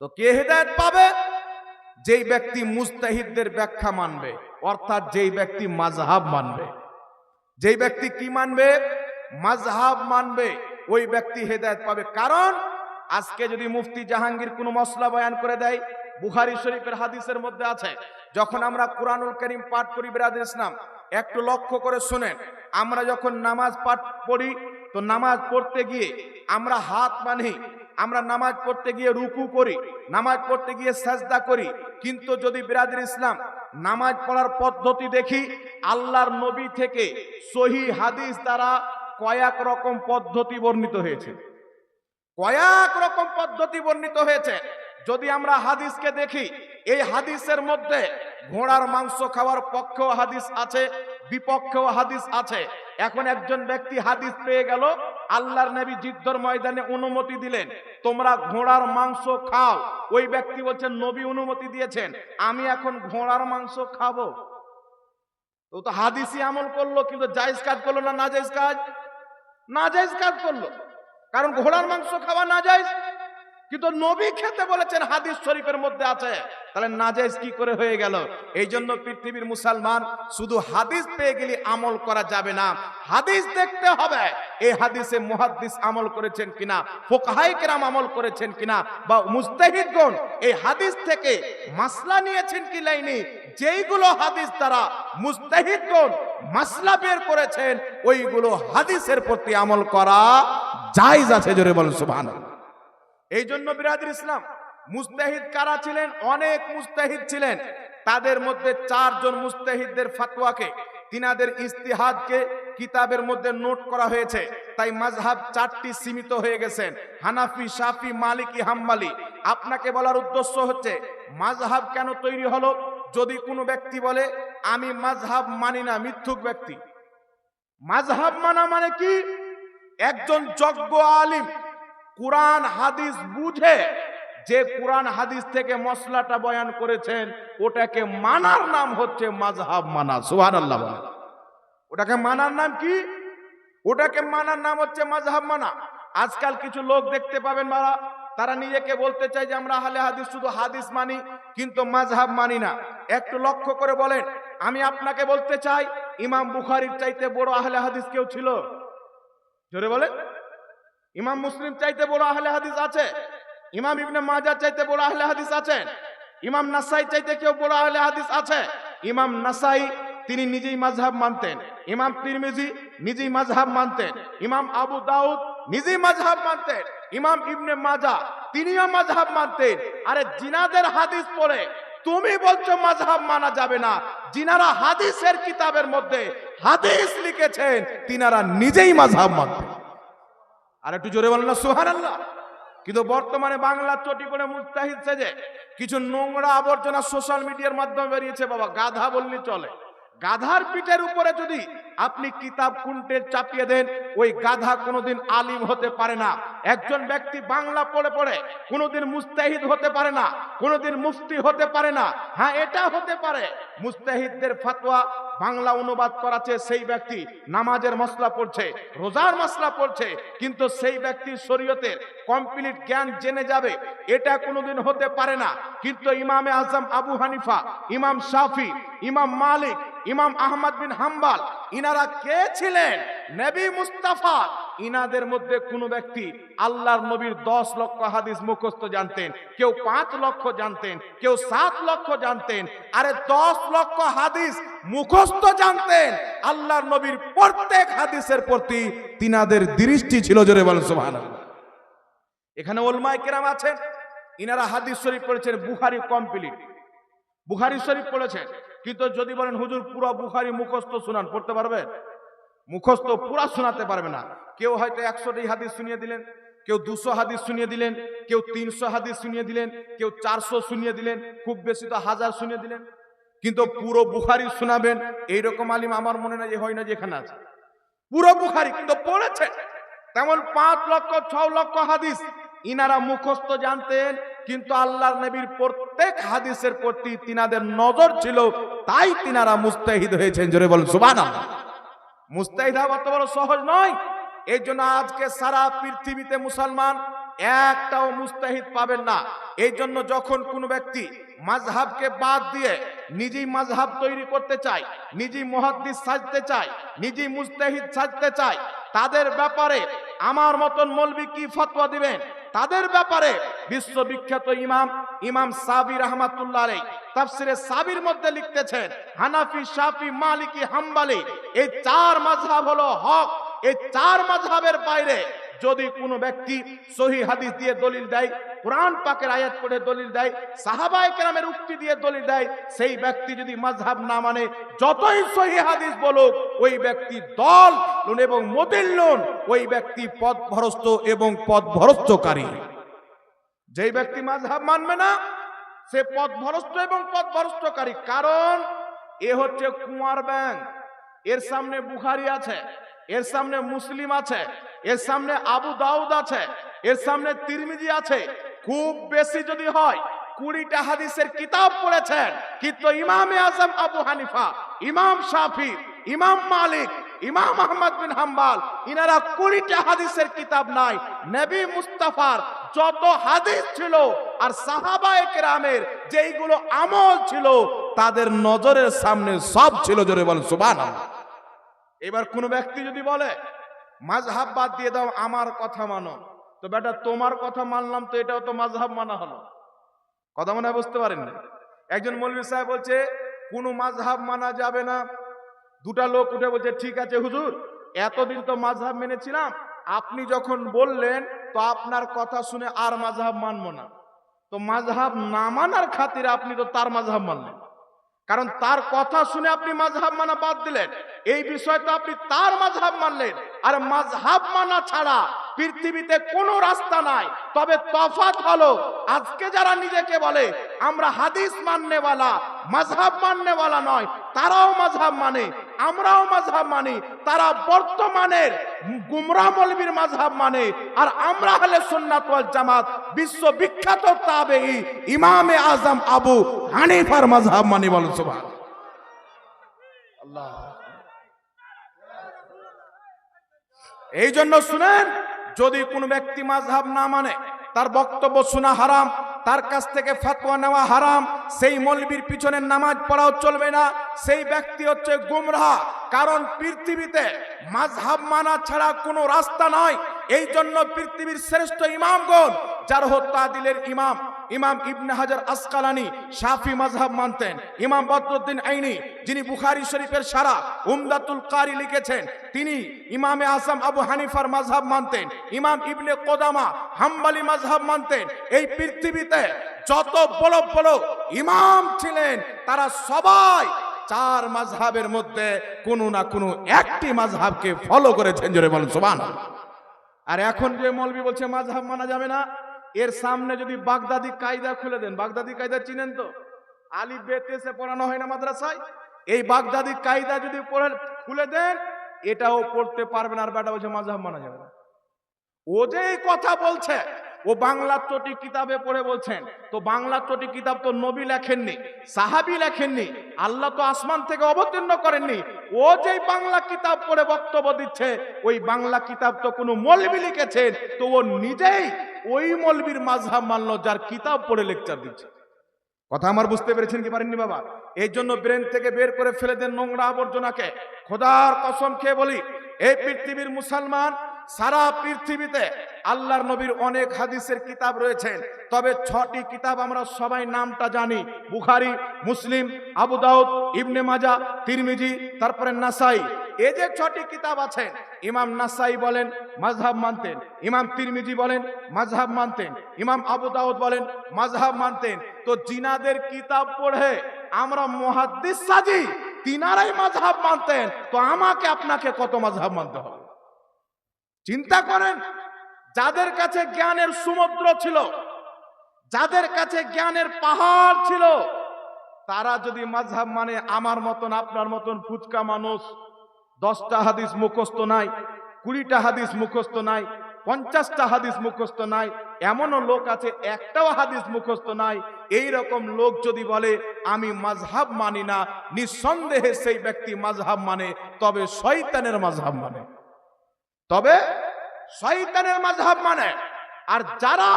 তো কে হেদায়ত পাবে? যেই ব্যক্তি মুস্তাহিদদের ব্যাখ্যা মানবে, অর্থাৎ যেই ব্যক্তি মাযহাব মানবে। যেই ব্যক্তি কি মানবে? মাযহাব মানবে, ওই ব্যক্তি হেদায়ত পাবে। কারণ, আজকে যদি মুফতি জাহাঙ্গীর কোনো মশলা বয়ান করে দেয়, বুখারী শরীফের হাদিসের মধ্যে আছে, যখন আমরা কোরআনুল করিম পাঠ করি বিরাদের ইসলাম, একটু লক্ষ্য করে শুনেন, আমরা যখন নামাজ পাঠ পড়ি, তো নামাজ পড়তে গিয়ে আমরা হাত বাঁধি আমরা নামাজ পড়তে গিয়ে রুকু করি, নামাজ পড়তে গিয়ে সাজদা করি। কিন্তু যদি বিরাদের ইসলাম, নামাজ পড়ার পদ্ধতি দেখি, আল্লাহর নবী থেকে সহি হাদিস দ্বারা কয়েক রকম পদ্ধতি বর্ণিত হয়েছে। কয়েক রকম পদ্ধতি বর্ণিত হয়েছে। যদি আমরা হাদিসকে দেখি, এই হাদিসের মধ্যে ঘোড়ার মাংস খাওয়ার পক্ষেও হাদিস আছে, বিপক্ষেও হাদিস আছে। এখন একজন ব্যক্তি হাদিস পেয়ে গেল আল্লাহর নবী যুদ্ধর ময়দানে অনুমতি দিলেন, তোমরা ঘোড়ার মাংস খাও। ওই ব্যক্তি বলছেন, নবী অনুমতি দিয়েছেন, আমি এখন ঘোড়ার মাংস খাব। ও তো হাদিসই আমল করল, কিন্তু জায়েজ কাজ করল না নাজায়েজ কাজ? নাজায়েজ কাজ করল। কারণ ঘোড়ার মাংস খাওয়া নাজায়েজ। কিন্তু নবী খেতে বলেছেন, হাদিস শরীফের মধ্যে আছে তাহলে নাজায়েজ কি করে হয়ে গেল? এই জন্য পৃথিবীর মুসলমান শুধু হাদিস পেয়ে গেলে আমল করা যাবে না। হাদিস দেখতে হবে। এই হাদিসে মুহাদ্দিস আমল করেছেন কিনা? ফোকাহাই কেরাম আমল করেছেন কিনা? বা মুস্তাহিদগণ এই হাদিস থেকে মাসলা নিয়েছেন কি লাইনি? যেইগুলো হাদিস দ্বারা মুস্তাহিদগণ মাসলা বের করেছেন, ওইগুলো হাদিসের প্রতি আমল করা জায়েজ আছে, জোরে বলেন সুবহানাল্লাহ। এই জন্য বিরাদির ইসলাম মুস্তাহিদ কারা ছিলেন? অনেক মুস্তাহিদ ছিলেন। তাদের মধ্যে চারজন মুস্তাহিদদের ফাতোয়াকে তিনাদের ইস্তিহাদকে কিতাবের মধ্যে নোট করা হয়েছে। তাই মাযহাব চারটি সীমিত হয়ে গেছেন। হানাফি, শাফি, মালিকি, হাম্মালি। আপনাকে বলার উদ্দেশ্য হচ্ছে, মাযহাব কেন তৈরি হলো? যদি কোনো ব্যক্তি বলে, আমি মাযহাব মানি না, মিথ্যুক ব্যক্তি। মাযহাব মানা মানে কি? একজন যজ্ঞ আলিম, কোরআন, হাদিস বুঝে যে কোরআন হাদিস থেকে মশলাটা বয়ান করেছেন, ওটাকে মানার নাম হচ্ছে মাযহাব মানা, সুবহানাল্লাহ আল্লাহ ওটাকে মানার নাম কি? ওটাকে মানার নাম হচ্ছে মাযহাব মানা। আজকাল কিছু লোক দেখতে পাবেন মারা, তারা নিজেকে বলতে চায় যে আমরা হালে হাদিস শুধু হাদিস মানি, কিন্তু মাযহাব মানি না। একটু লক্ষ্য করে বলেন, আমি আপনাকে বলতে চাই, ইমাম বুখারীর চাইতে বড় আহলে হাদিস কেউ ছিল? জোরে বলেন। ইমাম মুসলিম চাইতে বড় আহলে হাদিস আছে? ইমাম ইবনে মাজাহ চাইতে বড় আহলে হাদিস আছেন ইমাম নাসাই চাইতে কেউ বড় আহলে হাদিস আছে। ইমাম নাসাই, তিনি নিজেই মাযহাব মানতেন। ইমাম তিরমিজি, নিজেই মাযহাব মানতেন। ইমাম আবু দাউদ, নিজেই মাযহাব মানতেন। ইমাম ইবনে মাজাহ তিনিও মাযহাব মানতেন। আরে জিনাদের হাদিস পড়ে, তুমি বলছো মাযহাব মানা যাবে না। জিনারা হাদিসের কিতাবের মধ্যে হাদিস লিখেছেন, তিনারা নিজেই মাযহাব মানতেন। আর একটু জোরে বলেন না আল্লাহ কিন্তু বর্তমানে বাংলা চটি করে মুস্তাহিদ সেজে কিছু নোংরা আবর্জনা সোশ্যাল মিডিয়ার মাধ্যমে বেরিয়েছে বাবা, গাধা বললি চলে। গাধার পিঠের উপরে যদি আপনি কিতাব কুন্টে চাপিয়ে দেন, ওই গাধা কোনোদিন আলিম হতে পারে না। একজন ব্যক্তি বাংলা পড়ে পড়ে, কোনোদিন মুস্তাহিদ হতে পারে না, কোনোদিন মুফতি হতে পারে না। হ্যাঁ এটা হতে পারে। মুস্তাহিদদের ফাতোয়া, বাংলা অনুবাদ করাছে সেই ব্যক্তি, নামাজের মশলা পড়ছে, রোজার মশলা পড়ছে, কিন্তু সেই ব্যক্তির শরীয়তের কমপ্লিট জ্ঞান জেনে যাবে, এটা কোনোদিন হতে পারে না। কিন্তু ইমামে আজম আবু হানিফা, ইমাম শাফি, ইমাম মালিক, ইমাম আহমদ বিন হাম্বাল ইনারা কে ছিলেন? নবী মুস্তাফা। ইনাদের মধ্যে কোনো ব্যক্তি আল্লাহর নবীর দশ লক্ষ হাদিস মুখস্থ জানতেন, কেউ পাঁচ লক্ষ জানতেন, কেউ সাত লক্ষ জানতেন, আরে দশ লক্ষ হাদিস মুখস্থ জানতেন। আল্লাহর নবীর প্রত্যেক হাদিসের প্রতি তিনাদের দৃষ্টি ছিল জোরে বলেন সুবহানাল্লাহ। এখানে ওলমায় কেরাম আছেন, ইনারা হাদিস শরীফ পড়েছেন বুখারি কমপ্লিট। বুখারি শরীফ পড়েছেন কিন্তু যদি বলেন, হুজুর, পুরো বুখারি মুখস্থ শুনান পড়তে পারবে? মুখস্থ পুরা শোনাতে পারবে না। কেউ হয়তো একশোটি হাদিস শুনিয়ে দিলেন, কেউ দুশো হাদিস শুনিয়ে দিলেন, কেউ তিনশো হাদিস শুনিয়ে দিলেন, কেউ চারশো শুনিয়ে দিলেন, খুব বেশি তো হাজার শুনিয়ে দিলেন। কিন্তু পুরো বুখারি শোনাবেন, এইরকম আলিম আমার মনে না যে হয় না যেখানে আছে। পুরো বুখারি কিন্তু পড়েছে। তেমন পাঁচ লক্ষ, ছ লক্ষ হাদিস ইনারা মুখস্থ জানতেন কিন্তু আল্লাহর নবীর প্রত্যেক হাদিসের প্রতি তিনাদের নজর ছিল, তাই তিনারা মুস্তাহিদ হয়েছেন, জোরে বলেন, সুবহানাল্লাহ। মুস্তাহিদ হওয়া অত বড় সহজ নয়। এই জন্য আজকে সারা পৃথিবীতে মুসলমান একটাও মুস্তাহিদ পাবেন না। এই জন্য যখন কোনো ব্যক্তি মাযহাবকে বাদ দিয়ে নিজেই মাযহাব তৈরি করতে চায়, নিজেই মুহাদ্দিস সাজতে চায়, নিজেই মুস্তাহিদ সাজতে চায়, তাদের ব্যাপারে আমার মতন মৌলবি কি ফতোয়া দিবেন? তাদের ব্যাপারে বিশ্ববিখ্যাত ইমাম ইমাম সাবি রহমাতুল্লাহ তাফসিরে সাবির মধ্যে লিখতেছেন, হানাফি, শাফি, মালিকি, হাম্বালি, এই চার মাযহাব হলো হক। এই চার মাযহাবের বাইরে যদি কোনো ব্যক্তি সহি হাদিস দিয়ে দলিল দেয়, কোরআন পাকের আয়াত পড়ে দলিল দেয়, সাহাবায়ে কেরামের উক্তি দিয়ে দলিল দেয়, সেই ব্যক্তি যদি মাযহাব না মানে যতই সহি হাদিস বলুক, ওই ব্যক্তি দল লোন এবং মদিল্লুন ওই ব্যক্তি পথভ্রষ্ট এবং পথভ্রষ্টকারী যেই ব্যক্তি মাযহাব মানবে না, সে পথভ্রষ্ট এবং পথভ্রষ্টকারী কারণ, এ হচ্ছে কুমার ব্যাংক। এর সামনে বুখারি আছে। এর সামনে মুসলিম আছে, এর সামনে আবু দাউদ আছে, এর সামনে তিরমিজি আছে। খুব বেশি যদি হয়, কুড়িটা হাদিসের কিতাব পড়েছেন, কিন্তু ইমামে আজম আবু হানিফা, ইমাম শাফি, ইমাম মালিক, ইমাম আহমদ বিন হাম্বাল, ইনারা কুড়িটা হাদিসের কিতাব নাই। নবী মুস্তাফার যত হাদিস ছিল আর সাহাবায়ে কেরামের যেইগুলো আমল ছিল, তাদের নজরের সামনে সব ছিল, জোরে বলেন সুবহানাল্লাহ। এবার কোন ব্যক্তি যদি বলে মাঝহাব বাদ দিয়ে দাও, আমার কথা মানো। তো বেটা, তোমার কথা মানলাম তো এটাও তো মাঝহাব মানা হলো। কথা মনে বুঝতে পারেন না একজন মৌলভী সাহেব বলছে, কোন মাঝহাব মানা যাবে না। দুটা লোক উঠে বলছে, ঠিক আছে হুজুর, এতদিন তো মাঝহাব মেনেছিলাম। আপনি যখন বললেন, তো আপনার কথা শুনে আর মাঝহাব মানবো না। তো মাঝহাব না মানার খাতিরে আপনি তো তার মাঝহাব মানলেন। কারণ তার কথা শুনে আপনি মাঝহাব মানা বাদ দিলেন। এই বিষয় তো আপনি তার মাঝহাব মানলেন। আর মাঝহাব মানা ছাড়া পৃথিবীতে কোনো রাস্তা নাই। তবে তফাত হলো, আজকে যারা নিজেকে বলে, আমরা হাদিস মাননেওয়ালা মাঝহাব মাননেওয়ালা নয়, তারাও মাঝহাব মানে। আমরাও মাঝহাব মানি, তারা বর্তমানের গুমরা মলবির মাঝহাব মানে আর আমরা হলে সুন্নাত জামাত বিশ্ববিখ্যাত তাবেঈ ইমামে আজম আবু হানিফার মাঝহাব মানি বলেন সুবহান আল্লাহ এই জন্য শুনেন, যদি কোনো ব্যক্তি মাঝহাব না মানে তার বক্তব্য শোনা হারাম তার কাছ থেকে ফাতোয়া নেওয়া হারাম। সেই মলবির পিছনে নামাজ পড়াও চলবে না। সেই ব্যক্তি হচ্ছে গুমরাহ। কারণ পৃথিবীতে মাঝহাব মানা ছাড়া কোনো রাস্তা নয় এই জন্য পৃথিবীর শ্রেষ্ঠ ইমামগণ, যার হত্যা দিলের ইমাম ইমাম ইবনে হাজার আসকালানি শাফি মাযহাব মানতেন। ইমাম বদরুদ্দিন আইনি, যিনি বুখারী শরীফের সারা উমদাতুল কারি লিখেছেন, তিনি ইমামে আসাম আবু হানিফার মাযহাব মানতেন। ইমাম ইবনে কোদামা হাম্বালি মাযহাব মানতেন। এই পৃথিবীতে যত বড় ইমাম ছিলেন, তারা সবাই চার মাযহাবের মধ্যে কোনো না কোনো একটি মাযহাবকে ফলো করেছেন। জোরে বলেন, সুবহানাল্লাহ। আর এখন যে মলবি বলছে মাঝহাব মানা যাবে না। এর সামনে যদি বাগদাদি কায়দা খুলে দেন, বাগদাদি কায়দা চিনেন তো? আলি বেতেছে পড়ানো হয় না মাদ্রাসায়? এই বাগদাদি কায়দা যদি পড়ে, খুলে দেন, এটাও পড়তে পারবেন আর বেটা বলছে, মাঝাব মানা যাবে ও যে এই কথা বলছে ও বাংলা চটি কিতাবে পড়ে বলছেন, তো বাংলা চটি কিতাব তো নবী লেখেননি, সাহাবি লেখেননি, আল্লাহ তো আসমান থেকে অবতীর্ণ করেননি, ও যেই বাংলা কিতাব পড়ে বক্তব্য দিচ্ছে, ওই বাংলা কিতাব তো কোনো মলবি লিখেছেন, তো ও নিজেই ওই মলবির মাঝহাব মানলো যার কিতাব পড়ে লেকচার দিচ্ছে। কথা আমার বুঝতে পেরেছেন কি পারেননি বাবা? এই জন্য ব্রেন থেকে বের করে ফেলে দেন নোংরা আবর্জনাকে। খোদার কসম খেয়ে বলি, এই পৃথিবীর মুসলমান সারা পৃথিবীতে আল্লাহর নবীর অনেক হাদিসের কিতাব রয়েছেন তবে ছটি কিতাব আমরা সবাই নামটা জানি। বুখারি, মুসলিম, আবু দাউদ, ইবনে মাজা, তিরমিজি, তারপরে নাসাই। এই যে ছটি কিতাব আছেন ইমাম নাসাই বলেন, মাযহাব মানতেন। ইমাম তিরমিজি বলেন, মাযহাব মানতেন। ইমাম আবু দাউদ বলেন, মাযহাব মানতেন। তো জিনাদের কিতাব পড়ে আমরা মুহাদ্দিস সাজি, তিনারাই মাযহাব মানতেন। তো আমাকে, আপনাকে কত মাযহাব মানতে হবে? চিন্তা করেন, যাদের কাছে জ্ঞানের সমুদ্র ছিল, যাদের কাছে জ্ঞানের পাহাড় ছিল, তারা যদি মাঝহাব মানে আমার মতন, আপনার মতন ফুচকা মানুষ, দশটা হাদিস মুখস্থ নাই, কুড়িটা হাদিস মুখস্থ নাই, পঞ্চাশটা হাদিস মুখস্থ নাই, এমনও লোক আছে, একটাও হাদিস মুখস্থ নাই এই রকম লোক যদি বলে, আমি মাঝহাব মানি না, নিঃসন্দেহে সেই ব্যক্তি মাঝহাব মানে তবে শয়তানের মাঝহাব মানে। তবে শয়তানের মাঝহাব মানে আর যারা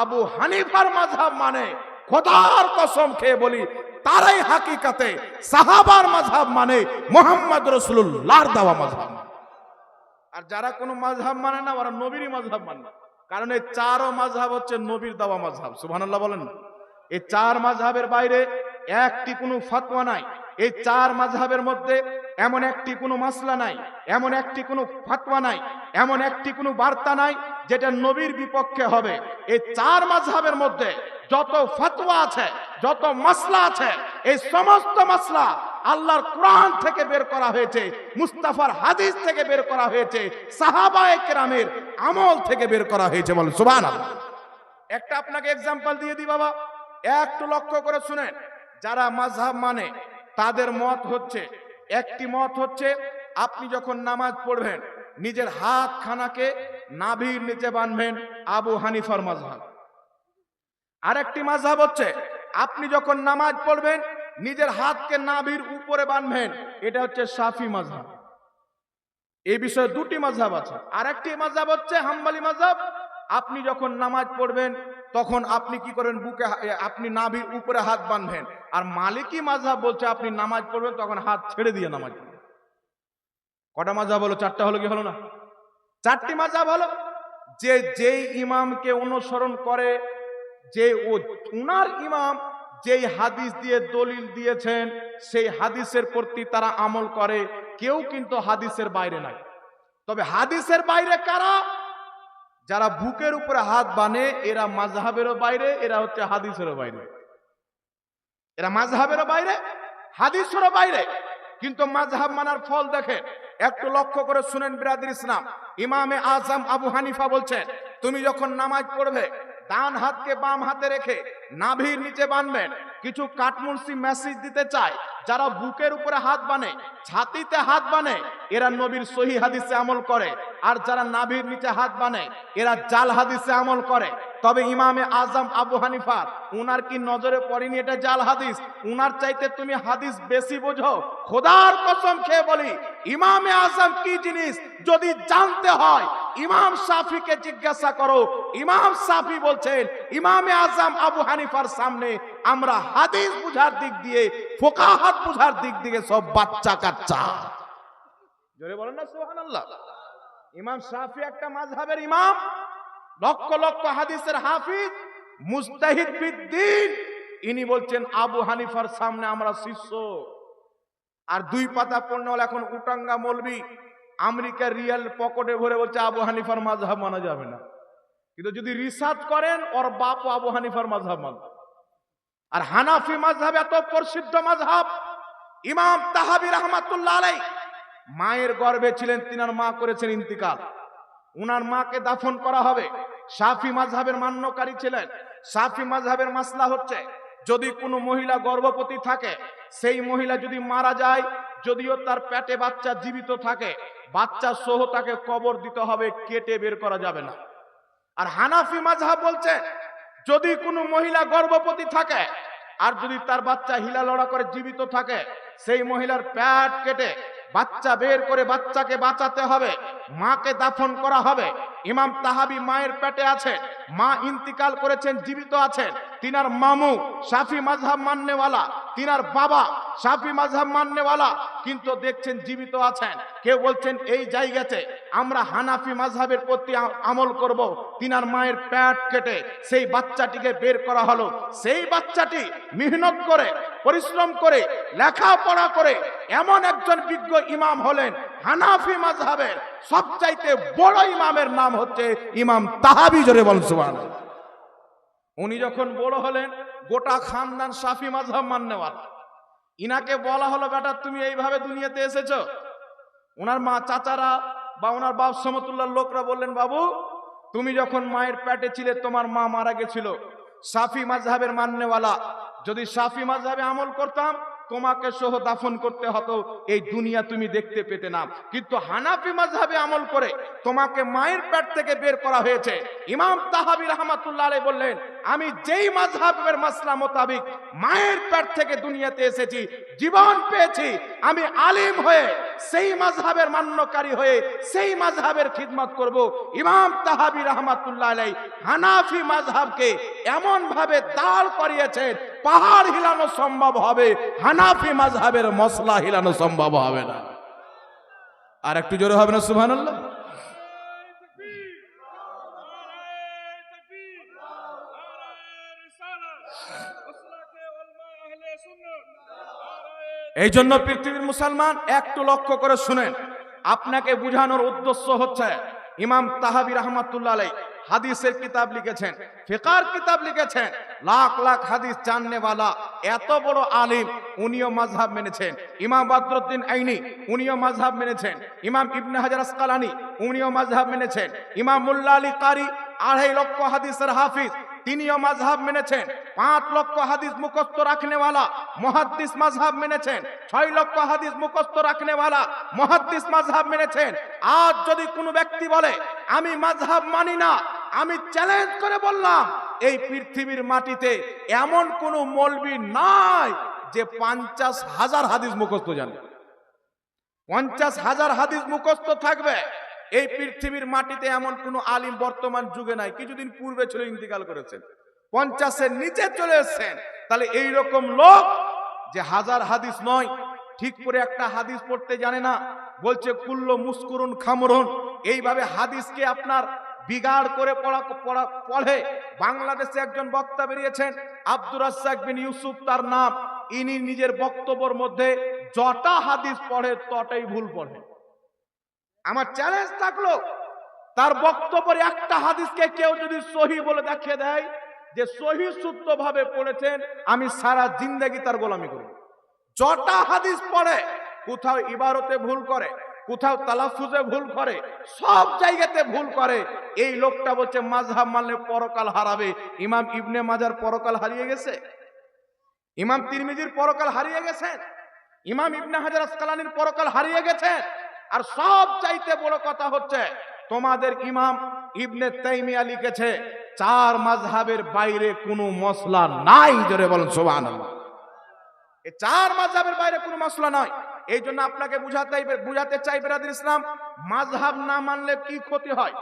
আবু হানিফার মাঝহাব মানে খোদার কসম খেয়ে বলি, তারাই হাকিকাতে সাহাবার মাঝহাব মানে মোহাম্মদ রসুল্লাহর দেওয়া মাঝহাব মানে। আর যারা কোনো মাঝহাব মানে না, ওরা নবীরই মাঝহাব মানে না। কারণ এই চারও মাঝহাব হচ্ছে নবীর দেওয়া মাঝহাব সুবহানাল্লাহ বলেন এই চার মাঝহাবের বাইরে একটি কোনো ফতোয়া নাই এই চার মাঝহাবের মধ্যে এমন একটি কোনো মাসলা নাই, এমন একটি কোনো ফতোয়া নাই, এমন একটি কোনো বার্তা নাই যেটা নবীর বিপক্ষে হবে। এই চার মাঝহাবের মধ্যে যত ফতোয়া আছে, যত মাসলা আছে, এই সমস্ত মাসলা আল্লাহর কোরআন থেকে বের করা হয়েছে, মুস্তাফার হাদিস থেকে বের করা হয়েছে, সাহাবায়ে কেরামের আমল থেকে বের করা হয়েছে বল সুবহানাল্লাহ। একটা আপনাকে এক্সাম্পল দিয়ে দিই বাবা, একটু লক্ষ্য করে শুনেন। যারা মাঝহাব মানে তাদের মত হচ্ছে, একটি মত হচ্ছে, আপনি যখন নামাজ পড়বেন, নিজের হাত খানাকে নাভির নিচে বাঁধবেন আবু হানিফার মাঝহাব আরেকটি মাঝহাব হচ্ছে, আপনি যখন নামাজ পড়বেন, নিজের হাতকে নাভির উপরে বাঁধবেন, এটা হচ্ছে সাফি মাঝহাব এই বিষয়ে দুটি মাঝহাব আছে। আরেকটি মাঝহাব হচ্ছে হাম্বালি মাঝহাব আপনি যখন নামাজ পড়বেন, তখন আপনি কি করেন? বুকে আপনি নাভির উপরে হাত বাঁধবেন। আর মালিকি মাঝহাব বলছে, আপনি নামাজ পড়বেন, তখন হাত ছেড়ে দিয়ে নামাজ পড়বেন। কটা মাঝহাব হলো? চারটা হলো কি হলো না? চারটি মাঝহাব হলো, যে যেই ইমামকে অনুসরণ করে, যে ও, উনার ইমাম যেই হাদিস দিয়ে দলিল দিয়েছেন, সেই হাদিসের প্রতি তারা আমল করে। কেউ কিন্তু হাদিসের বাইরে নাই। তবে হাদিসের বাইরে কারা? যারা বুকের উপরে হাত বানে, এরা মাঝহাবেরও বাইরে, এরা হচ্ছে হাদিসেরও বাইরে। এরা মাঝহাবেরও বাইরে, হাদিসেরও বাইরে। কিন্তু মাঝহাব মানার ফল দেখে একটু লক্ষ্য করে শুনেন বিরাদির ইসলাম। ইমামে আজম আবু হানিফা বলছেন, তুমি যখন নামাজ পড়বে ডান হাতকে বাম হাতে রেখে নাভির নিচে বানবেন। কিছু কাঠমুন্সি মেসেজ দিতে চায়, যারা বুকের উপরে হাত বানে, ছাতিতে হাত বানে, এরা নবীর সহি হাদিসে আমল করে। আর যারা নাভির নিচে হাত বানে, এরা জাল হাদিসে আমল করে। তবে ইমামে আজম আবু হানিফা, উনার কি নজরে পড়েনি এটা জাল হাদিস? উনার চাইতে তুমি হাদিস বেশি বোঝো? খোদার কসম খেয়ে বলি, ইমামে আজম কি জিনিস যদি জানতে হয় ইমাম সাফিকে জিজ্ঞাসা করো, ইমাম সাফি বলছেন, ইমামে আজম আবু হানিফার সামনে আমরা হাদিস বুঝার দিক দিয়ে, ফোকাহাত বুঝার দিক দিয়ে সব বাচ্চা কাচ্চা। জোরে বলেন না, সুবহানাল্লাহ। ইমাম সাফি একটা মাযহাবের ইমাম, লক্ষ লক্ষ হাদিসের হাফিজ মুস্তাহিদ বিদ্দিন ইনি বলছেন, আবু হানিফার সামনে আমরা শিষ্য। আর দুই পাতা হলে এখন উটাঙ্গা মলবি। আমেরিকার রিয়াল পকেটে ভরে বলছে আবু হানিফার মাঝহাব মানা যাবে না। কিন্তু যদি রিসার্চ করেন, ওর বাপ আবু হানিফার মাঝহাব মান আর হানাফি মাঝহাব এত প্রসিদ্ধ মাঝহাব ইমাম তাহাবি রহমাতুল্লাহ আলাই মায়ের গর্ভে ছিলেন, তিনার মা করেছেন ইন্তিকাল। উনার মাকে দাফন করা হবে। সাফি মাঝহাবের মান্যকারী ছিলেন। সাফি মাঝহাবের মাসলা হচ্ছে যদি কোনো মহিলা গর্ভবতী থাকে, সেই মহিলা যদি মারা যায়, যদিও তার পেটে বাচ্চা জীবিত থাকে, বাচ্চা সহ তাকে কবর দিতে হবে, কেটে বের করা যাবে না। আর হানাফি মাঝহাব বলছে, যদি কোনো মহিলা গর্ভবতী থাকে, আর যদি তার বাচ্চা হিলা লড়া করে জীবিত থাকে, সেই মহিলার প্যাট কেটে বাচ্চা বের করে বাচ্চাকে বাঁচাতে হবে, মাকে দাফন করা হবে। ইমাম তাহাবি মায়ের পেটে আছে, মা ইন্তিকাল করেছেন, জীবিত আছেন। তিনার মামু সাফি মাঝহাব মাননেওয়ালা, তিনার বাবা সাফি মাঝহাব মাননেওয়ালা, কিন্তু দেখছেন জীবিত আছেন। কেউ বলছেন, এই জায়গাতে আমরা হানাফি মাঝহাবের প্রতি আমল করব। তিনার মায়ের প্যাট কেটে সেই বাচ্চাটিকে বের করা হলো। সেই বাচ্চাটি মেহনত করে, পরিশ্রম করে, লেখাপড়া করে এমন একজন বিজ্ঞ ইমাম হলেন হানাফি মাঝহাবের সবচাইতে বড় ইমামের নাম হচ্ছে ইমাম তাহাবি, জোরে বল সুবহানাল্লাহ। উনি যখন বড় হলেন, গোটা খানদান সাফি মাঝহাব মান্যওয়ালা। ইনাকে বলা হলো, বেটা, তুমি এইভাবে দুনিয়াতে এসেছ? ওনার মা চাচারা বা ওনার বাপ সমতুল্লার লোকরা বললেন, বাবু, তুমি যখন মায়ের প্যাটে ছিলে, তোমার মা মারা গেছিল। সাফি মাঝহাবের মান্যওয়ালা। যদি সাফি মাঝহাবে আমল করতাম, তোমাকে সহ দাফন করতে হতো। এই দুনিয়া তুমি দেখতে পেতে না। কিন্তু হানাফি মাযহাবে আমল করে তোমাকে মায়ের প্যাট থেকে বের করা হয়েছে। ইমাম তাহাবি রহমাতুল্লাহ বললেন আমি যেই মাযহাবের মাসলা মোতাবিক মায়ের পেট থেকে দুনিয়াতে এসেছি, জীবন পেয়েছি, আমি আলিম হয়ে সেই মাযহাবের মান্যকারী হয়ে সেই মাযহাবের খিদমত করব। ইমাম তাহাবি রহমাতুল্লাহ আলাই হানাফি মাযহাবকে এমন ভাবে দাঁড় করিয়েছেন, পাহাড় হিলানো সম্ভব হবে, হানাফি মাযহাবের মশলা হিলানো সম্ভব হবে না। আর একটু জোরে হবে না, সুবহানাল্লাহ? এই জন্য পৃথিবীর মুসলমান একটু লক্ষ্য করে শুনেন। আপনাকে বুঝানোর উদ্দেশ্য হচ্ছে, ইমাম তাহাবি রহমাতুল্লাহ আলাই হাদিসের কিতাব লিখেছেন, ফিকার কিতাব লিখেছেন, লাখ লাখ হাদিস জাননেওয়ালা এত বড় আলিম উনিও মাযহাব মেনেছেন। ইমাম বদরুদ্দিন আইনি উনিও মাযহাব মেনেছেন। ইমাম ইবনে হাজার আসকালানি উনিও মাযহাব মেনেছেন। ইমাম মুল্লা আলী কারি আড়াই লক্ষ হাদিসের হাফিজ তিনিও মাঝহাব মেনেছেন। পাঁচ লক্ষ হাদিস মুখস্থ রাখনেওয়ালা মহাদ্দিস মাঝহাব মেনেছেন। ছয় লক্ষ হাদিস মুখস্থ রাখনেওয়ালা মহাদ্দিস মাঝহাব মেনেছেন। আজ যদি কোনো ব্যক্তি বলে, আমি মাঝহাব মানি না, আমি চ্যালেঞ্জ করে বললাম, এই পৃথিবীর মাটিতে এমন কোনো মলবি নাই যে পঞ্চাশ হাজার হাদিস মুখস্থ জানে। পঞ্চাশ হাজার হাদিস মুখস্থ থাকবে। এই পৃথিবীর মাটিতে এমন কোনো আলিম বর্তমান যুগে নাই, কিছুদিন পূর্বে ছিল, ইন্তিকাল করেছেন। পঞ্চাশের নিচে চলে এসছেন। তাহলে এই রকম লোক যে হাজার হাদিস নয়, ঠিক করে একটা হাদিস পড়তে জানে না, বলছে, কুল্ল মুস্কুরুন খামরুন। এইভাবে হাদিসকে আপনার বিগাড় করে পড়া পড়া, পড়ে। বাংলাদেশে একজন বক্তা বেরিয়েছেন, আব্দুর রাজ্জাক বিন ইউসুফ তার নাম। ইনি নিজের বক্তব্যের মধ্যে যটা হাদিস পড়ে তটাই ভুল পড়ে। আমার চ্যালেঞ্জ থাকল। তার বক্তব্যের একটা হাদিসকে কেউ যদি সহি বলে দেখিয়ে দেয় যে সহি শুদ্ধ ভাবে পড়েছেন, আমি সারা জিন্দেগি তার গোলামি করি। যটা হাদিস পড়ে, কোথাও ইবারতে ভুল করে, কোথাও তালাফুজে ভুল করে, সব জায়গাতে ভুল করে, এই লোকটা বলছে মাঝহাব মানলে পরকাল হারাবে। ইমাম ইবনে মাজার পরকাল হারিয়ে গেছে। ইমাম তিরমিজির পরকাল হারিয়ে গেছেন। ইমাম ইবনে হাজার আসকালানির পরকাল হারিয়ে গেছেন। আর সব চাইতে বড় কথা হচ্ছে, তোমাদের ইমাম ইবনে তাইমিয়া লিখেছে, চার মাঝহাবের বাইরে কোনো মশলা নাই। জোরে বলেন এই চার মাঝহাবের বাইরে কোনো মশলা নয় এই জন্য আপনাকে বুঝাতে বুঝাতে চাই, বেরাদের ইসলাম মাঝহাব না মানলে কি ক্ষতি হয়?